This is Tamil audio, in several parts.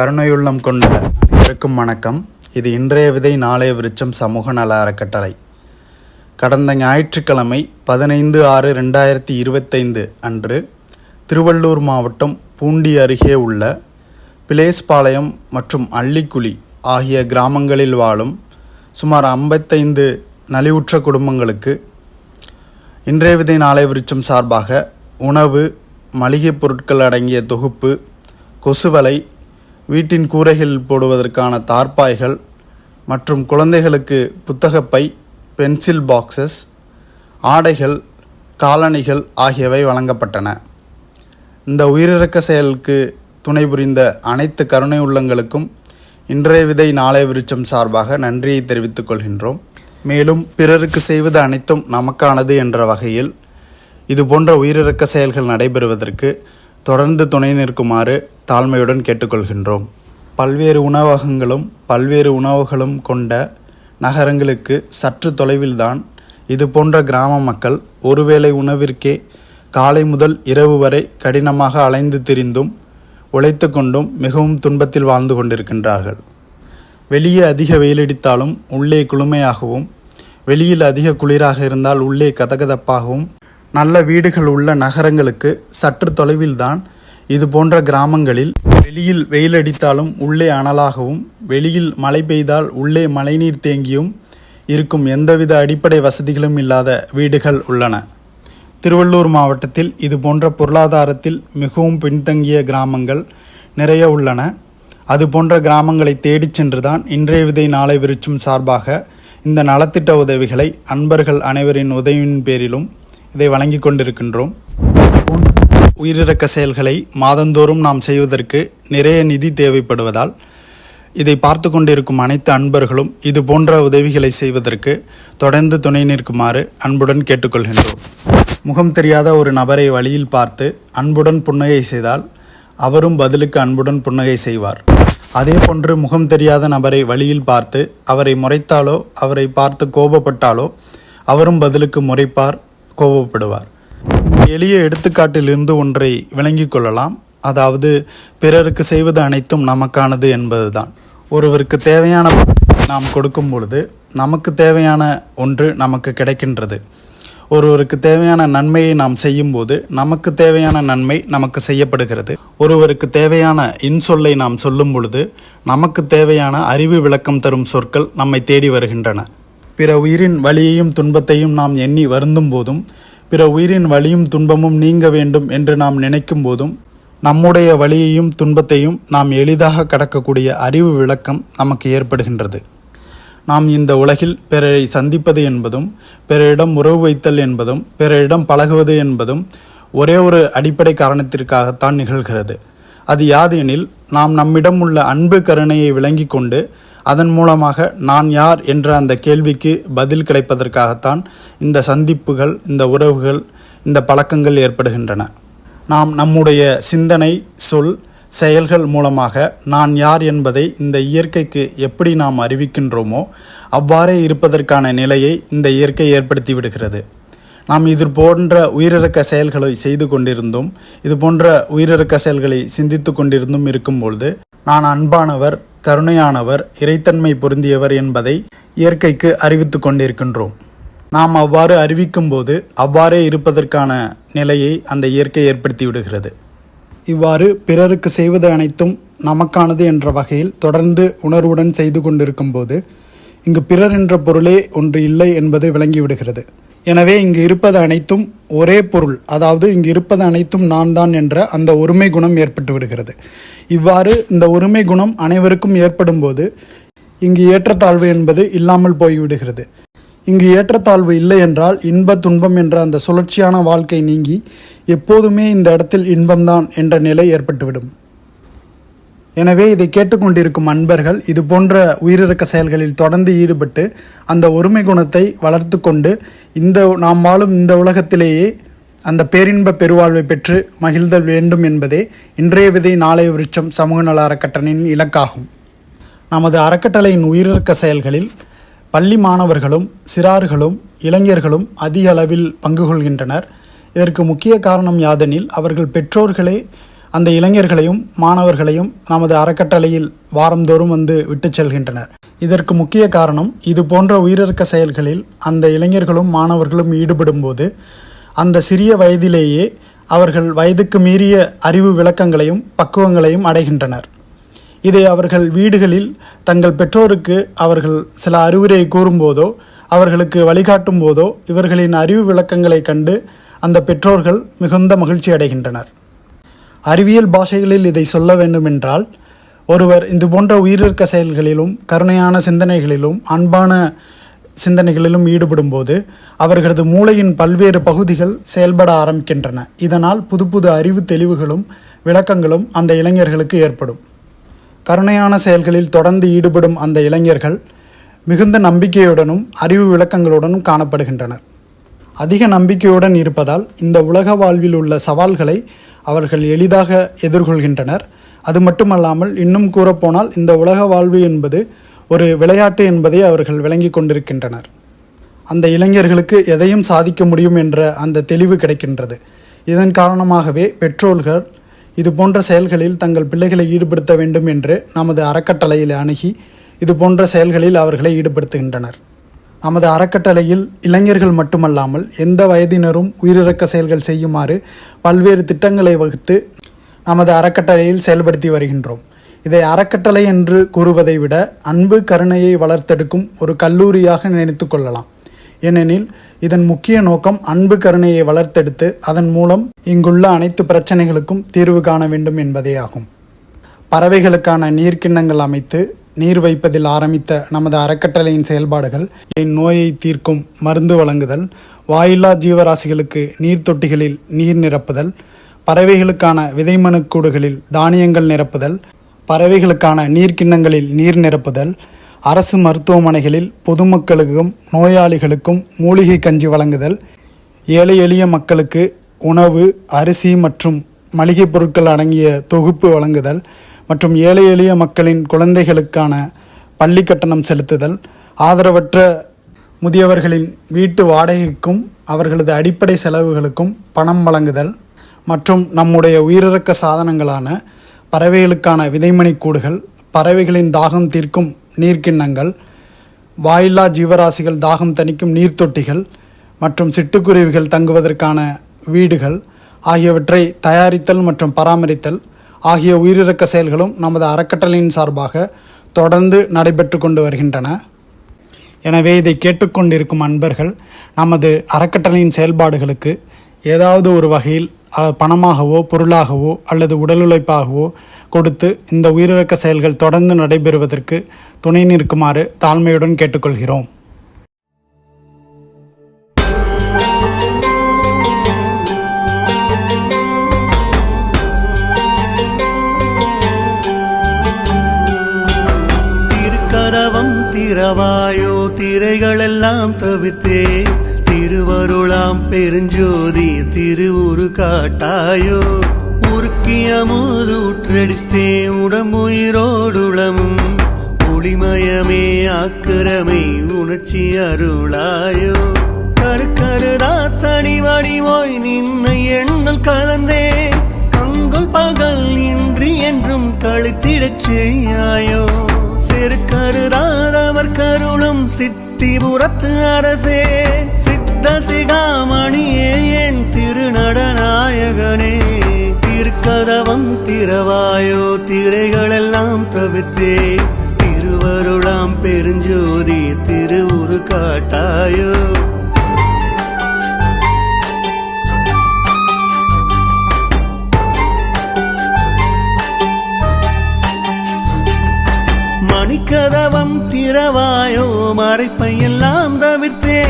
கருணையுள்ளம் கொண்ட அனைவருக்கும் வணக்கம். இது இன்றைய விதை நாளைய விருச்சம் சமூக நல அறக்கட்டளை கடந்த ஞாயிற்றுக்கிழமை பதினைந்து ஆறு ரெண்டாயிரத்தி இருபத்தைந்து அன்று திருவள்ளூர் மாவட்டம் பூண்டி அருகே உள்ள பிளேஸ்பாளையம் மற்றும் அள்ளிக்குழி ஆகிய கிராமங்களில் வாழும் சுமார் ஐம்பத்தைந்து நலிவுற்ற குடும்பங்களுக்கு இன்றைய விதை நாளை விருச்சம் சார்பாக உணவு மளிகைப் பொருட்கள் அடங்கிய தொகுப்பு கொசுவலை வீட்டின் கூரைகளில் போடுவதற்கான தார்ப்பாய்கள் மற்றும் குழந்தைகளுக்கு புத்தகப்பை பென்சில் பாக்ஸஸ் ஆடைகள் காலணிகள் ஆகியவை வழங்கப்பட்டன. இந்த உயிரிழக்க செயலுக்கு துணை புரிந்த அனைத்து கருணை உள்ளங்களுக்கும் இன்றைய விதை நாளை விருச்சம் சார்பாக நன்றியை தெரிவித்துக் கொள்கின்றோம். மேலும் பிறருக்கு செய்வது அனைத்தும் நமக்கானது என்ற வகையில் இது போன்ற உயிரிழக்க செயல்கள் நடைபெறுவதற்கு தொடர்ந்து துணை நிற்குமாறு தாழ்மையுடன் கேட்டுக்கொள்கின்றோம். பல்வேறு உணவகங்களும் பல்வேறு உணவுகளும் கொண்ட நகரங்களுக்கு சற்று தொலைவில்தான் இது போன்ற கிராம மக்கள் ஒருவேளை உணவிற்கே காலை முதல் இரவு வரை கடினமாக அலைந்து திரிந்தும் உழைத்து கொண்டும் மிகவும் துன்பத்தில் வாழ்ந்து கொண்டிருக்கின்றார்கள். வெளியே அதிக வெயிலடித்தாலும் உள்ளே குளுமையாகவும் வெளியில் அதிக குளிராக இருந்தால் உள்ளே கதகதப்பாகவும் நல்ல வீடுகள் உள்ள நகரங்களுக்கு சற்று தொலைவில்தான். இது போன்ற கிராமங்களில் வெளியில் வெயிலடித்தாலும் உள்ளே அனலாகவும் வெளியில் மழை பெய்தால் உள்ளே மழைநீர் தேங்கியும் இருக்கும் எந்தவித அடிப்படை வசதிகளும் இல்லாத வீடுகள் உள்ளன. திருவள்ளூர் மாவட்டத்தில் இது போன்ற பொருளாதாரத்தில் மிகவும் பின்தங்கிய கிராமங்கள் நிறைய உள்ளன. அது போன்ற கிராமங்களை தேடிச் சென்றுதான் இன்றைய விதை நாளை விருச்சும் சார்பாக இந்த நலத்திட்ட உதவிகளை அன்பர்கள் அனைவரின் உதவியின் பேரிலும் இதை வழங்கி கொண்டிருக்கின்றோம். உயிரிழக்க செயல்களை மாதந்தோறும் நாம் செய்வதற்கு நிறைய நிதி தேவைப்படுவதால் இதை பார்த்து கொண்டிருக்கும் அனைத்து அன்பர்களும் இது போன்ற உதவிகளை செய்வதற்கு தொடர்ந்து துணை நிற்குமாறு அன்புடன் கேட்டுக்கொள்கின்றோம். முகம் தெரியாத ஒரு நபரை வழியில் பார்த்து அன்புடன் புன்னகை செய்தால் அவரும் பதிலுக்கு அன்புடன் புன்னகை செய்வார். அதே போன்று முகம் தெரியாத நபரை வழியில் பார்த்து அவரை முறைத்தாலோ அவரை பார்த்து கோபப்பட்டாலோ அவரும் பதிலுக்கு முறைப்பார் கோபப்படுவார். எளிய எடுத்துக்காட்டிலிருந்து ஒன்றை விளங்கிக் கொள்ளலாம். அதாவது பிறருக்கு செய்வது அனைத்தும் நமக்கானது என்பதுதான். ஒருவருக்கு தேவையான நாம் கொடுக்கும் பொழுது நமக்கு தேவையான ஒன்று நமக்கு கிடைக்கின்றது. ஒருவருக்கு தேவையான நன்மையை நாம் செய்யும்போது நமக்கு தேவையான நன்மை நமக்கு செய்யப்படுகிறது. ஒருவருக்கு தேவையான இன்சொல்லை நாம் சொல்லும் பொழுது நமக்கு தேவையான அறிவு விளக்கம் தரும் சொற்கள் நம்மை தேடி வருகின்றன. பிற உயிரின் வலியையும் துன்பத்தையும் நாம் எண்ணி வருந்தும் போதும் பிற உயிரின் வலியும் துன்பமும் நீங்க வேண்டும் என்று நாம் நினைக்கும் போதும் நம்முடைய வழியையும் துன்பத்தையும் நாம் எளிதாக கடக்கக்கூடிய அறிவு விளக்கம் நமக்கு ஏற்படுகின்றது. நாம் இந்த உலகில் பிறரை சந்திப்பது என்பதும் பிறரிடம் உறவு வைத்தல் என்பதும் பிறரிடம் பழகுவது என்பதும் ஒரே ஒரு அடிப்படை காரணத்திற்காகத்தான் நிகழ்கிறது. அது யாது எனில் நாம் நம்மிடம் உள்ள அன்பு கருணையை விளங்கி கொண்டு அதன் மூலமாக நான் யார் என்ற அந்த கேள்விக்கு பதில் கிடைப்பதற்காகத்தான் இந்த சந்திப்புகள் இந்த உறவுகள் இந்த பழக்கங்கள் ஏற்படுகின்றன. நாம் நம்முடைய சிந்தனை சொல் செயல்கள் மூலமாக நான் யார் என்பதை இந்த இயற்கைக்கு எப்படி நாம் அறிவிக்கின்றோமோ அவ்வாறே இருப்பதற்கான நிலையை இந்த இயற்கை ஏற்படுத்தி விடுகிறது. நாம் இது போன்ற உயிரிழக்க செயல்களை செய்து கொண்டிருந்தும் இது போன்ற உயிரிழக்க செயல்களை சிந்தித்து கொண்டிருந்தும் இருக்கும்பொழுது நான் அன்பானவர் கருணையானவர் இறைத்தன்மை பொருந்தியவர் என்பதை இயற்கைக்கு அறிவித்து கொண்டிருக்கின்றோம். நாம் அவ்வாறு அறிவிக்கும்போது அவ்வாறே இருப்பதற்கான நிலையை அந்த இயற்கை ஏற்படுத்தி விடுகிறது. இவ்வாறு பிறருக்கு செய்வது அனைத்தும் நமக்கானது என்ற வகையில் தொடர்ந்து உணர்வுடன் செய்து கொண்டிருக்கும் போது இங்கு பிறர் என்ற பொருளே ஒன்று இல்லை என்பது விளங்கிவிடுகிறது எனவே இங்கு இருப்பது அனைத்தும் ஒரே பொருள். அதாவது இங்கு இருப்பது அனைத்தும் நான் தான் என்ற அந்த ஒருமை குணம் ஏற்பட்டு விடுகிறது. இவ்வாறு இந்த ஒருமை குணம் அனைவருக்கும் ஏற்படும் போது இங்கு ஏற்றத்தாழ்வு என்பது இல்லாமல் போய்விடுகிறது. இங்கு ஏற்றத்தாழ்வு இல்லை என்றால் இன்ப துன்பம் என்ற அந்த சுழற்சியான வாழ்க்கை நீங்கி எப்போதுமே இந்த இடத்தில் இன்பம்தான் என்ற நிலை ஏற்பட்டுவிடும். எனவே இதை கேட்டுக்கொண்டிருக்கும் அன்பர்கள் இது போன்ற உயிரிறக்க செயல்களில் தொடர்ந்து ஈடுபட்டு அந்த ஒருமை குணத்தை வளர்த்து கொண்டு இந்த நாம் வாழும் இந்த உலகத்திலேயே அந்த பேரின்ப பெருவாழ்வை பெற்று மகிழ்தல் வேண்டும் என்பதே இன்றைய விதை நாளைய விருட்சம் சமூக நல அறக்கட்டளையின் இலக்காகும். நமது அறக்கட்டளையின் உயிரிறக்க செயல்களில் பள்ளி மாணவர்களும் சிறார்களும் இளைஞர்களும் அதிக அளவில் பங்கு கொள்கின்றனர். இதற்கு முக்கிய காரணம் யாதெனில் அவர்கள் பெற்றோர்களே அந்த இளைஞர்களையும் மாணவர்களையும் நமது அறக்கட்டளையில் வாரந்தோறும் வந்து விட்டுச் செல்கின்றனர். இதற்கு முக்கிய காரணம் இது போன்ற உயிரிழக்க செயல்களில் அந்த இளைஞர்களும் மாணவர்களும் ஈடுபடும்போது அந்த சிறிய வயதிலேயே அவர்கள் வயதுக்கு மீறிய அறிவு விளக்கங்களையும் பக்குவங்களையும் அடைகின்றனர். இதை அவர்கள் வீடுகளில் தங்கள் பெற்றோருக்கு அவர்கள் சில அறிவுரை கூறும்போதோ அவர்களுக்கு வழிகாட்டும் போதோ இவர்களின் அறிவு விளக்கங்களை கண்டு அந்த பெற்றோர்கள் மிகுந்த மகிழ்ச்சி அடைகின்றனர். அறிவியல் பாஷைகளில் இதை சொல்ல வேண்டுமென்றால் ஒருவர் இது போன்ற உயிரிழக்க செயல்களிலும் கருணையான சிந்தனைகளிலும் அன்பான சிந்தனைகளிலும் ஈடுபடும்போது அவர்களது மூளையின் பல்வேறு பகுதிகள் செயல்பட ஆரம்பிக்கின்றன. இதனால் புது புது அறிவு தெளிவுகளும் விளக்கங்களும் அந்த இளைஞர்களுக்கு ஏற்படும். கருணையான செயல்களில் தொடர்ந்து ஈடுபடும் அந்த இளைஞர்கள் மிகுந்த நம்பிக்கையுடனும் அறிவு விளக்கங்களுடனும் காணப்படுகின்றனர். அதிக நம்பிக்கையுடன் இருப்பதால் இந்த உலக வாழ்வில் உள்ள சவால்களை அவர்கள் எளிதாக எதிர்கொள்கின்றனர். அது மட்டுமல்லாமல் இன்னும் கூறப்போனால் இந்த உலக வாழ்வு என்பது ஒரு விளையாட்டு என்பதை அவர்கள் விளங்கி கொண்டிருக்கின்றனர். அந்த இளைஞர்களுக்கு எதையும் சாதிக்க முடியும் என்ற அந்த தெளிவு கிடைக்கின்றது. இதன் காரணமாகவே பெற்றோர்கள் இது போன்ற செயல்களில் தங்கள் பிள்ளைகளை ஈடுபடுத்த வேண்டும் என்று நமது அறக்கட்டளையில் அணுகி இது போன்ற செயல்களில் அவர்களை ஈடுபடுத்துகின்றனர். நமது அறக்கட்டளையில் இளைஞர்கள் மட்டுமல்லாமல் எந்த வயதினரும் உயிரிழக்க செயல்கள் செய்யுமாறு பல்வேறு திட்டங்களை வகுத்து நமது அறக்கட்டளையில் செயல்படுத்தி வருகின்றோம். இதை அறக்கட்டளை என்று கூறுவதை விட அன்பு கருணையை வளர்த்தெடுக்கும் ஒரு கல்லூரியாக நினைத்து கொள்ளலாம். ஏனெனில் இதன் முக்கிய நோக்கம் அன்பு கருணையை வளர்த்தெடுத்து அதன் மூலம் இங்குள்ள அனைத்து பிரச்சனைகளுக்கும் தீர்வு காண வேண்டும் என்பதே ஆகும். பறவைகளுக்கான நீர்க்கிண்ணங்கள் அமைத்து நீர் வைப்பதில் ஆரம்பித்த நமது அறக்கட்டளையின் செயல்பாடுகள் இந்நோயை தீர்க்கும் மருந்து வழங்குதல் வாயில்லா ஜீவராசிகளுக்கு நீர் தொட்டிகளில் நீர் நிரப்புதல் பறவைகளுக்கான விதைமணுக்கூடுகளில் தானியங்கள் நிரப்புதல் பறவைகளுக்கான நீர்க்கிண்ணங்களில் நீர் நிரப்புதல் அரசு மருத்துவமனைகளில் பொதுமக்களுக்கும் நோயாளிகளுக்கும் மூலிகை கஞ்சி வழங்குதல் ஏழை எளிய மக்களுக்கு உணவு அரிசி மற்றும் மளிகை பொருட்கள் அடங்கிய தொகுப்பு வழங்குதல் மற்றும் ஏழை எளிய மக்களின் குழந்தைகளுக்கான பள்ளி கட்டணம் செலுத்துதல் ஆதரவற்ற முதியவர்களின் வீட்டு வாடகைக்கும் அவர்களது அடிப்படை செலவுகளுக்கும் பணம் வழங்குதல் மற்றும் நம்முடைய உயிரிறக்க சாதனங்களான பறவைகளுக்கான விதைமணி கூடுகள் பறவைகளின் தாகம் தீர்க்கும் நீர்க்கிண்ணங்கள் வாயில்லா ஜீவராசிகள் தாகம் தணிக்கும் நீர்த்தொட்டிகள் மற்றும் சிட்டுக்குருவிகள் தங்குவதற்கான வீடுகள் ஆகியவற்றை தயாரித்தல் மற்றும் பராமரித்தல் ஆகிய உயிரிழக்க செயல்களும் நமது அறக்கட்டளையின் சார்பாக தொடர்ந்து நடைபெற்று கொண்டு வருகின்றன. எனவே இதை கேட்டுக்கொண்டிருக்கும் அன்பர்கள் நமது அறக்கட்டளையின் செயல்பாடுகளுக்கு ஏதாவது ஒரு வகையில் பணமாகவோ பொருளாகவோ அல்லது உடல் உழைப்பாகவோ கொடுத்து இந்த உயிரிழக்க செயல்கள் தொடர்ந்து நடைபெறுவதற்கு துணை நிற்குமாறு தாழ்மையுடன் கேட்டுக்கொள்கிறோம். திரவாயோ திரைகளெல்லாம் தவிர்த்தே திருவருளாம் பெருஞ்சோதி திருவுரு காட்டாயோ உருக்கிய மூதூற்றெடுத்தே உடம்புயிரோடுளமும் ஒளிமயமே ஆக்கிரமை உணர்ச்சி அருளாயோ. கருக்கருதா தனி வடிவோய் நின்னை எண்ணல் கலந்தே கங்குல் பகல் இன்றி என்றும் கழித்திடச் செய்யாயோ. செருக்கருதாதவர் கருளும் சித்திபுரத்து அரசே. சித்த சிகாமணியே என் திருநடநாயகனே. திருக்கதவம் திரவாயோ திரைகளெல்லாம் தவிர்த்தே. திருவருளாம் பெருஞ்சோதி திருவுரு காட்டாயோ இரவாயோ திறவாயோ மறைப்பை எல்லாம் தவிர்த்தே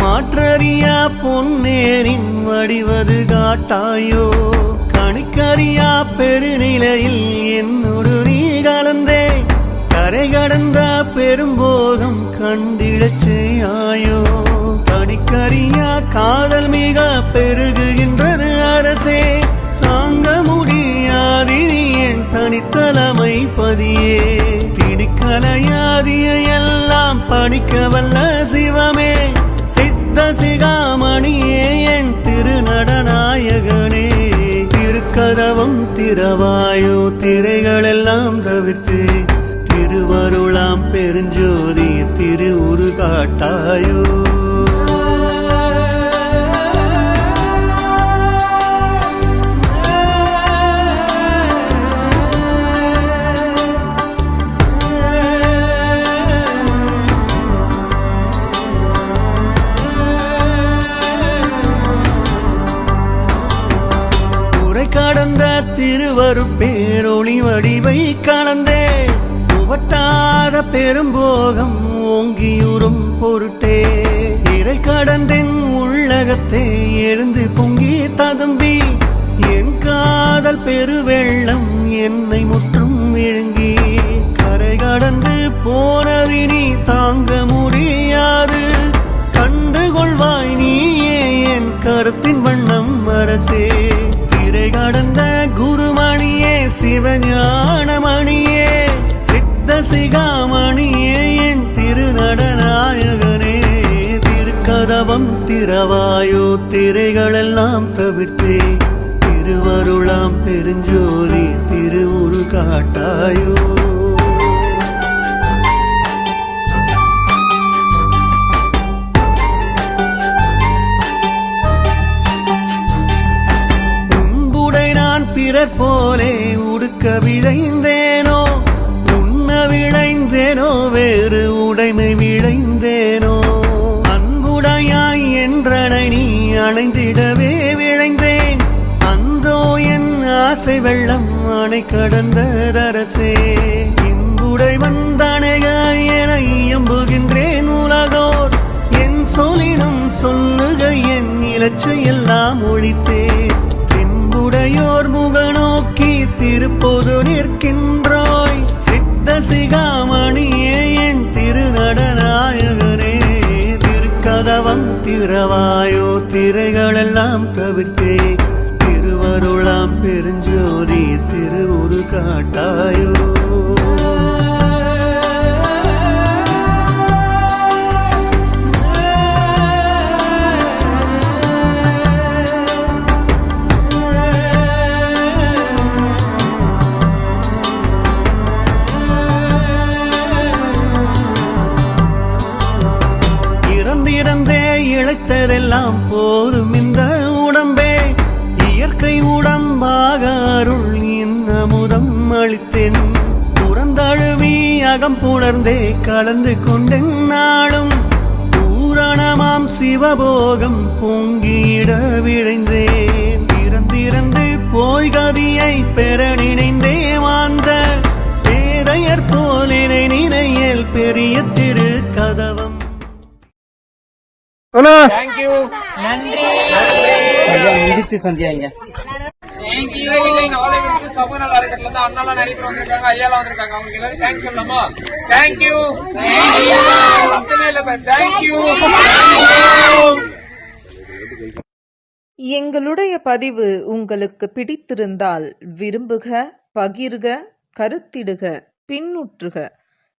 மாற்றறியா பொன்னேரின் வடிவது காட்டாயோ. கணிக்கறியா பெருநிலையில் என்னோடு நீ கலந்தே கரை கடந்த பெரும்போகம் கண்டிடச் செய்யாயோ. கணிக்கறியா காதல் மிக பெருகுகின்றது அரசே. தாங்க முடியாதினி என் தனித்தலைமை பதியே. திணிக்கலையாதிய எல்லாம் படிக்க வல்ல சிவமே. சித்த சிகாமணியே என் திருநடநாயகனே. திருக்கதவம் திரவாயோ திரைகளெல்லாம் தவிர்த்து. திருவருளாம் பெருஞ்சோதி திரு உரு திருவருப்பேரொளி வடிவை கலந்தே உவட்டாத பெரும்போகம் ஓங்கியுறும் பொருட்டே. இறை கடந்தென் உள்ளகத்தை எழுந்து பொங்கி ததும்பி. என் காதல் பெருவெள்ளம் என்னை முற்றும் விழுங்கி. கரை கடந்து போனவினி தாங்க முடியாது. கண்டுகொள்வாய் நீயே என் கருத்தின் வண்ணம் அரசே. திரை கடந்த குரு சிவஞானமணியே சித்த சிகாமணியே என் திருநடநாயகனே திருக்கதவம் திரவாயோ திரைகளெல்லாம் தவிர்த்தே திருவருளாம் பெருஞ்சோதி திருவுரு காட்டாயோ நான் பிறர் போலே உடுக்க விழைந்தேனோ? உண்ண விழைந்தேனோ? வேறு உடைமை விழைந்தேனோ? அன்புடையாய் என்றனை நீ அணைந்திடவே விழைந்தேன். அந்தோ என் ஆசை வெள்ளம் அணை கடந்ததரசே. இன்புடை வந்தணையாய் என எம்புகின்றேன் உலகோர். என் சொல்லினும் சொல்லுக என் இலச்சை எல்லாம் ஒழித்தேன் தென்புடையோர் முகநோக்கி திருப்போது நிற்கின்றாய். சித்த சிகாமணியே என் திருநடநாயகனே திருக்கதவம் திரவாயோ திரைகளெல்லாம் தவிர்த்தே. திருவருளாம் பெருஞ்சோதி திருவுரு காட்டாயோ எல்லாம் போதும் இந்த உடம்பே. இயற்கை உடம்பாக அருள் இன்னமுதம் அளித்தேன். புறந்தழுவி அகம் புணர்ந்தே கலந்து கொண்டேன் நாளும். பூரணமாம் சிவபோகம் பொங்கிட விழைந்தேன். இறந்திறந்து போய் கதியை பெற நினைந்தே வாழ்ந்த. பேரையர் போலினை நினையல் பெரிய திரு முடிச்சு சந்தியா இங்க. இல்லை நாளை வந்து சமூக நல்லா இருக்கிறதுல இருந்து அண்ணாலாம் நிறைய பேர் வந்திருக்காங்க ஐயாலாம் வந்திருக்காங்க. அவங்களுக்கு எல்லாரும் தேங்க்ஸ் சொல்லலாமா? தேங்க்யூ சத்தமே இல்ல தேங்க்யூ எங்களுடைய பதிவு உங்களுக்கு பிடித்திருந்தால் விரும்புக பகிர்க கருத்திடுக பின்னுற்றுக.